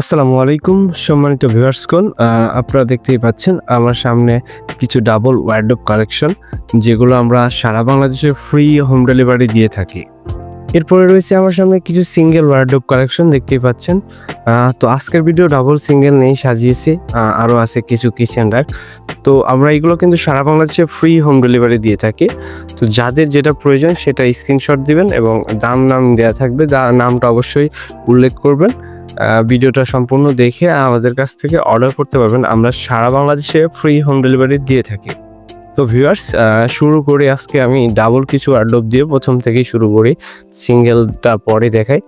আসসালামু আলাইকুম, সম্মানিত ভিউয়ার্সগণ আপনারা দেখতেই পাচ্ছেন আমার সামনে কিছু ডাবল ওয়ার্ডরোব কালেকশন যেগুলো আমরা সারা বাংলাদেশে ফ্রি হোম ডেলিভারি দিয়ে থাকি। এরপরে রয়েছে আমার সামনে কিছু সিঙ্গেল ওয়ার্ডরোব কালেকশন দেখতেই পাচ্ছেন। তো আজকের ভিডিও ডাবল সিঙ্গেল নেই সাজিয়েছি আরও আছে কিছু কিচেন র্যাক তো আমরা এগুলো কিন্তু সারা বাংলাদেশে ফ্রি হোম ডেলিভারি দিয়ে থাকি। তো যাদের যেটা প্রয়োজন সেটা স্ক্রিনশট দিবেন এবং দাম নাম দেওয়া থাকবে। নামটা অবশ্যই উল্লেখ করবেন। ভিডিওটা সম্পূর্ণ দেখে আমাদের কাছ থেকে অর্ডার করতে পারবেন। আমরা সারা বাংলাদেশে ফ্রি হোম ডেলিভারি দিয়ে থাকি। তো ভিউয়ার্স শুরু করি আজকে আমি ডাবল কিছু আড্ডব দিয়ে। প্রথম থেকেই শুরু করি সিঙ্গেলটা পরে দেখাই।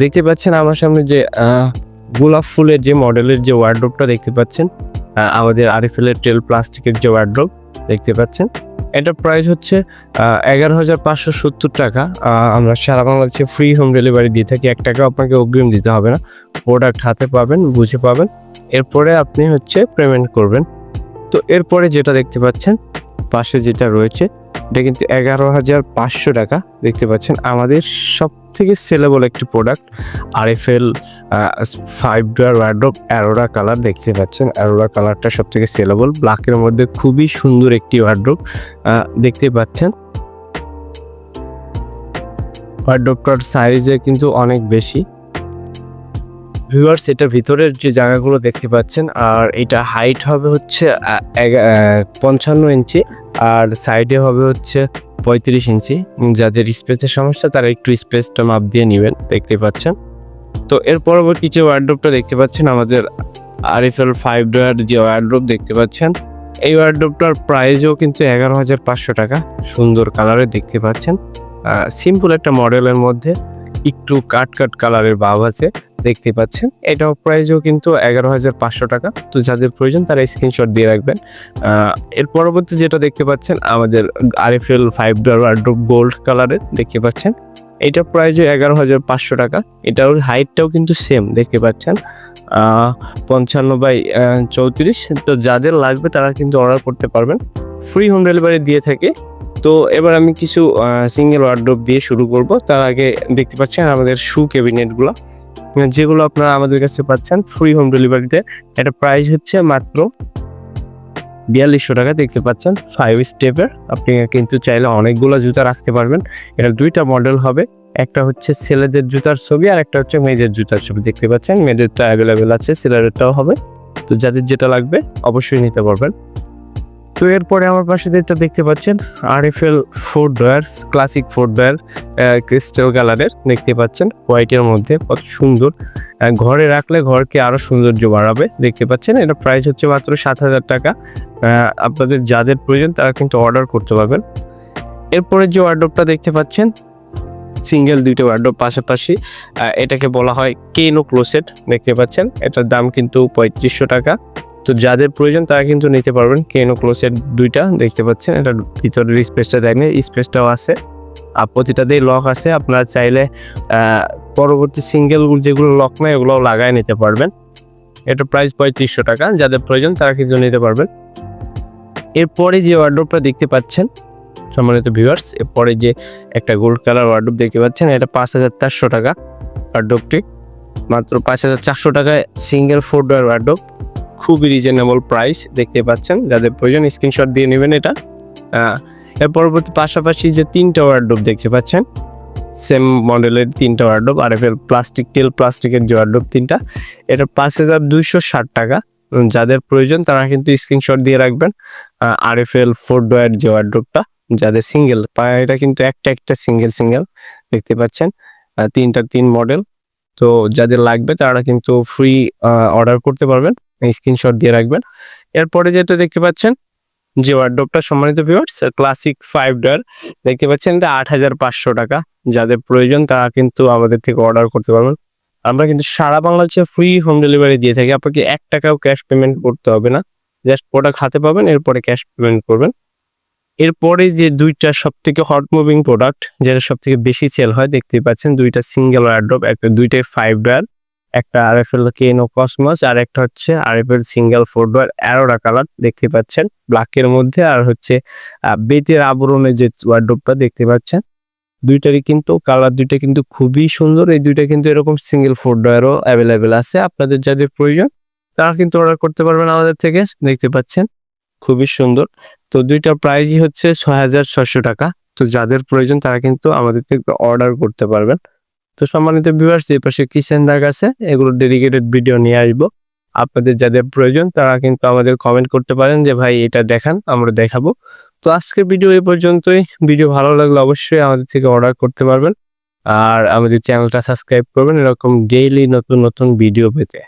দেখতে পাচ্ছেন আমার সামনে যে গোলাপ ফুলের যে মডেলের যে ওয়ার্ড্রোপটা দেখতে পাচ্ছেন আমাদের আরিফেলের টেল প্লাস্টিকের যে ওয়ার্ড্রোপ দেখতে পাচ্ছেন। এটার প্রাইস হচ্ছে এগারো হাজার পাঁচশো সত্তর টাকা। আমরা সারা বাংলাদেশে ফ্রি হোম ডেলিভারি দিয়ে থাকি। এক টাকা আপনাকে অগ্রিম দিতে হবে না। প্রোডাক্ট হাতে পাবেন, বুঝে পাবেন। এরপরে আপনি হচ্ছে পেমেন্ট করবেন। তো এরপরে যেটা দেখতে পাচ্ছেন, পাশে যেটা রয়েছে এটা কিন্তু এগারো হাজার পাঁচশো টাকা, দেখতে পাচ্ছেন। আমাদের সব থেকে সেলেবল একটি product R F L five drawer wardrobe Aurora colour দেখতে পাচ্ছেন। অ্যারোরা কালারটা সব থেকে সেলেবল ব্ল্যাকের মধ্যে খুবই সুন্দর একটি ওয়ার্ড্রপ দেখতে পাচ্ছেন। ওয়ার্ড্রপটার সাইজে কিন্তু অনেক বেশি। ভিউয়ার্স এটা ভিতরের যে জায়গাগুলো দেখতে পাচ্ছেন, আর এটা হাইট হবে হচ্ছে পঞ্চান্ন ইঞ্চি। আর সাইডে হবে হচ্ছে পঁয়ত্রিশ ইঞ্চি। যাদের স্পেসের সমস্যা, তারা একটু স্পেসটা মাপ দিয়ে নেবেন, দেখতে পাচ্ছেন। তো এর পরবর্তী যে ওয়ার্ড্রোপটা দেখতে পাচ্ছেন, আমাদের আরএফএল ফাইভ ডয়ার যে ওয়ার্ড্রোপ দেখতে পাচ্ছেন, এই ওয়ার্ড্রোপটার প্রাইসও কিন্তু এগারো হাজার পাঁচশো টাকা। সুন্দর কালারে দেখতে পাচ্ছেন। সিম্পল একটা মডেলের মধ্যে একটু কাট কাট কালারের ভাব আছে। দেখতে পাচ্ছেন। এটাও প্রাইসও কিন্তু এগারো হাজার পাঁচশো টাকা। তো যাদের প্রয়োজন তারা স্ক্রিনশট দিয়ে রাখবেন। এর পরবর্তী যেটা দেখতে পাচ্ছেন, আমাদের আরএফএল ফাইভ ওয়ার্ড্রোপ গোল্ড কালারের দেখতে পাচ্ছেন। এটা প্রাইসও এগারো হাজার পাঁচশো টাকা। এটার হাইটটাও কিন্তু সেম দেখতে পাচ্ছেন। পঞ্চান্ন বাই চৌত্রিশ। তো যাদের লাগবে তারা কিন্তু অর্ডার করতে পারবেন। ফ্রি হোম ডেলিভারি দিয়ে থাকে। তো এবার আমি কিছু সিঙ্গেল ওয়ার্ড্রোপ দিয়ে শুরু করব। তার আগে দেখতে পাচ্ছেন আমাদের শু ক্যাবিনেটগুলো যেগুলো আপনারা আমাদের কাছে পাচ্ছেন ফ্রি হোম ডেলিভারিতে এটা প্রাইস হচ্ছে মাত্র বিয়াল্লিশশো টাকা, দেখতে পাচ্ছেন ফাইভ স্টেপের আপনি কিন্তু চাইলে অনেকগুলো জুতা রাখতে পারবেন। এটা দুইটা মডেল হবে, একটা হচ্ছে ছেলেদের জুতার ছবি আর একটা হচ্ছে মেয়েদের জুতার ছবি। দেখতে পাচ্ছেন মেয়েদেরটা অ্যাভেলেবেল আছে, ছেলেদেরটাও হবে। তো যাদের যেটা লাগবে, অবশ্যই নিতে পারবেন। তো এরপরে আমার পাশে যেটা দেখতে পাচ্ছেন R F L four drawer classic four drawer crystal কালারের দেখতে পাচ্ছেন। হোয়াইটের মধ্যে কত সুন্দর। ঘরে রাখলে ঘরকে আরও সৌন্দর্য বাড়াবে, দেখতে পাচ্ছেন। এটা প্রাইস হচ্ছে মাত্র সাত হাজার টাকা। আপনাদের যাদের প্রয়োজন তারা কিন্তু অর্ডার করতে পারবেন। এরপরে যে ওয়ার্ডরোবটা দেখতে পাচ্ছেন সিঙ্গেল দুইটা ওয়ার্ডরোব পাশাপাশি এটাকে বলা হয় কেনো ক্লোসেট দেখতে পাচ্ছেন। এটার দাম কিন্তু পঁয়ত্রিশশো টাকা। তো যাদের প্রয়োজন, তারা কিন্তু নিতে পারবেন। কেনো ক্লোসেট দুইটা, দেখতে পাচ্ছেন এটার ভিতরের স্পেসটা দেখেন স্পেসটাও আছে। আর প্রতিটাতেই লক আছে, আপনারা চাইলে পরবর্তী সিঙ্গেল যেগুলো লক নাই, ওগুলোও লাগায় নিতে পারবেন। এটা প্রাইস পঁয়ত্রিশশো টাকা, যাদের প্রয়োজন, তারা কিন্তু নিতে পারবেন। এরপরে যে ওয়ার্ডরোবটা দেখতে পাচ্ছেন, সম্মানিত ভিউয়ার্স এরপরে যে একটা গোল্ড কালার ওয়ার্ডরোব দেখতে পাচ্ছেন, এটা পাঁচ হাজার চারশো টাকা ওয়ার্ডরোবটি মাত্র পাঁচ হাজার চারশো টাকায় সিঙ্গেল ফোর ডোয়ার ওয়ার্ডরোব খুবই রিজনেবল প্রাইস দেখতে পাচ্ছেন, যাদের প্রয়োজন স্ক্রিনশট দিয়ে নেবেন এটা। এর পরবর্তী পাশাপাশি যে তিনটা ওয়ার্ডরোব দেখতে পাচ্ছেন সেম মডেলের তিনটা ওয়ার্ডরোব আর এফ প্লাস্টিক টেল প্লাস্টিকের যে ওয়ার্ডরোব তিনটা, এটা পাঁচ হাজার দুইশো ষাট টাকা। যাদের প্রয়োজন, তারা কিন্তু স্ক্রিনশট দিয়ে রাখবেন। আর এফ এল ফোর ডোয়ার যে ওয়ার্ডরোবটা যাদের সিঙ্গেল এটা কিন্তু একটা একটা সিঙ্গেল সিঙ্গেল দেখতে পাচ্ছেন। তিনটা তিন মডেল তো যাদের লাগবে, তারা কিন্তু ফ্রি অর্ডার করতে পারবেন। স্ক্রিনশট দিয়ে রাখবেন। এরপরে যেটা দেখতে পাচ্ছেন, যে ওয়ার্ডরোবটা সম্মানিত ভিউয়ার্স ক্লাসিক ফাইভ ডয়ার দেখতে পাচ্ছেন এটা আট হাজার পাঁচশো টাকা। যাদের প্রয়োজন, তারা কিন্তু আমাদের থেকে অর্ডার করতে পারবেন। আমরা কিন্তু সারা বাংলাদেশে ফ্রি হোম ডেলিভারি দিয়ে থাকি। আপনাকে এক টাকাও ক্যাশ পেমেন্ট করতে হবে না। জাস্ট প্রোডাক্ট হাতে পাবেন, এরপরে ক্যাশ পেমেন্ট করবেন। এরপরে যে দুইটা সব থেকে হট মুভিং প্রোডাক্ট যেটা সব থেকে বেশি সেল হয়, দেখতে পাচ্ছেন দুইটা সিঙ্গেল ওয়ার্ড্রপ একটা দুইটাই ফাইভ ডয়ার একটা আর এফ এল কেনো কসমস, আর একটা হচ্ছে R F L single four drawer Aurora colour দেখতে পাচ্ছেন। ব্ল্যাকের মধ্যে, আর হচ্ছে বেতের আবরণের যে ওয়ার্ড্রোপটা দেখতে পাচ্ছেন। দুইটারই কিন্তু কালার, দুইটা কিন্তু খুবই সুন্দর। এই দুইটা কিন্তু এরকম সিঙ্গেল ফোর ডয়ারও অ্যাভেলেবেল আছে। আপনাদের যাদের প্রয়োজন, তারা কিন্তু অর্ডার করতে পারবেন আমাদের থেকে, দেখতে পাচ্ছেন। খুবই সুন্দর। তো দুইটার প্রাইজই হচ্ছে ছয় হাজার ছশো টাকা। তো যাদের প্রয়োজন, তারা কিন্তু আমাদের থেকে অর্ডার করতে পারবেন। তো সম্মানিত ভিউয়ার্স এই পাশে কিচেন দাগ আছে, এগুলো ডেডিকেটেড ভিডিও নিয়ে আসব। আপনাদের যাদের প্রয়োজন, তারা কিন্তু আমাদের কমেন্ট করতে পারেন যে, ভাই, এটা দেখান, আমরা দেখাবো। তো আজকের ভিডিও এই পর্যন্তই। ভিডিও ভালো লাগলে অবশ্যই আমাদের থেকে অর্ডার করতে পারবেন। আর আমাদের চ্যানেলটা সাবস্ক্রাইব করবেন, এরকম ডেইলি নতুন নতুন ভিডিও পেতে।